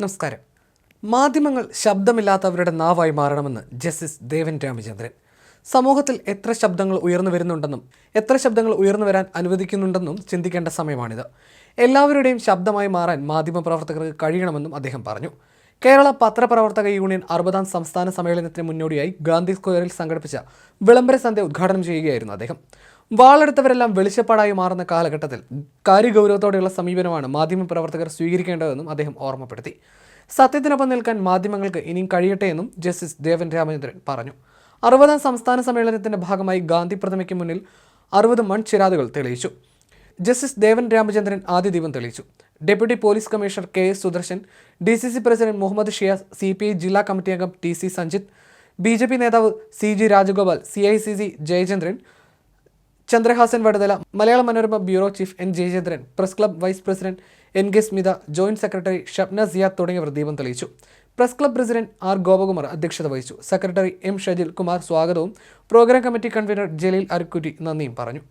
നമസ്കാരം. മാധ്യമങ്ങൾ ശബ്ദമില്ലാത്തവരുടെ നാവായി മാറണമെന്ന് ജസ്റ്റിസ് ദേവൻ രാമചന്ദ്രൻ. സമൂഹത്തിൽ എത്ര ശബ്ദങ്ങൾ ഉയർന്നു വരുന്നുണ്ടെന്നും എത്ര ശബ്ദങ്ങൾ ഉയർന്നു വരാൻ അനുവദിക്കുന്നുണ്ടെന്നും ചിന്തിക്കേണ്ട സമയമാണിത്. എല്ലാവരുടെയും ശബ്ദമായി മാറാൻ മാധ്യമപ്രവർത്തകർക്ക് കഴിയണമെന്നും അദ്ദേഹം പറഞ്ഞു. കേരള പത്രപ്രവർത്തക യൂണിയൻ അറുപതാം സംസ്ഥാന സമ്മേളനത്തിന് മുന്നോടിയായി ഗാന്ധി സ്ക്വയറിൽ സംഘടിപ്പിച്ച വിളംബര സന്ധ്യ ഉദ്ഘാടനം ചെയ്യുകയായിരുന്നു അദ്ദേഹം. വാളെടുത്തവരെല്ലാം വെളിച്ചപ്പാടായി മാറുന്ന കാലഘട്ടത്തിൽ കാര്യഗൗരവത്തോടെയുള്ള സമീപനമാണ് മാധ്യമപ്രവർത്തകർ സ്വീകരിക്കേണ്ടതെന്നും അദ്ദേഹം ഓർമ്മപ്പെടുത്തി. സത്യത്തിനൊപ്പം നിൽക്കാൻ മാധ്യമങ്ങൾക്ക് ഇനിയും കഴിയട്ടെ എന്നും ജസ്റ്റിസ് ദേവൻ രാമചന്ദ്രൻ പറഞ്ഞു. അറുപതാം സംസ്ഥാന സമ്മേളനത്തിന്റെ ഭാഗമായി ഗാന്ധി പ്രതിമയ്ക്ക് മുന്നിൽ അറുപത് മൺചിരാതുകൾ തെളിയിച്ചു. ജസ്റ്റിസ് ദേവൻ രാമചന്ദ്രൻ ആദ്യ ദീപം തെളിയിച്ചു. Deputy police commissioner K S Sudarshan D C C president Muhammad Shiyas C P I ജില്ലാ കമ്മിറ്റി അംഗം T C Sanjith B J P നേതാവ് C G Rajagopal C I C C Jayachandran Chandrahasan Vadathala Malayala Manorama bureau chief N Jayachandran press club vice president N K Smitha joint secretary Shabna Siyad തുടങ്ങിയവർ ദീപം തെളിയിച്ചു. Press club president R Gopakumar അധ്യക്ഷത വഹിച്ചു. Secretary M Shajil Kumar സ്വാഗതവും program committee convener Jaleel Arookutty നന്ദിയും പറഞ്ഞു.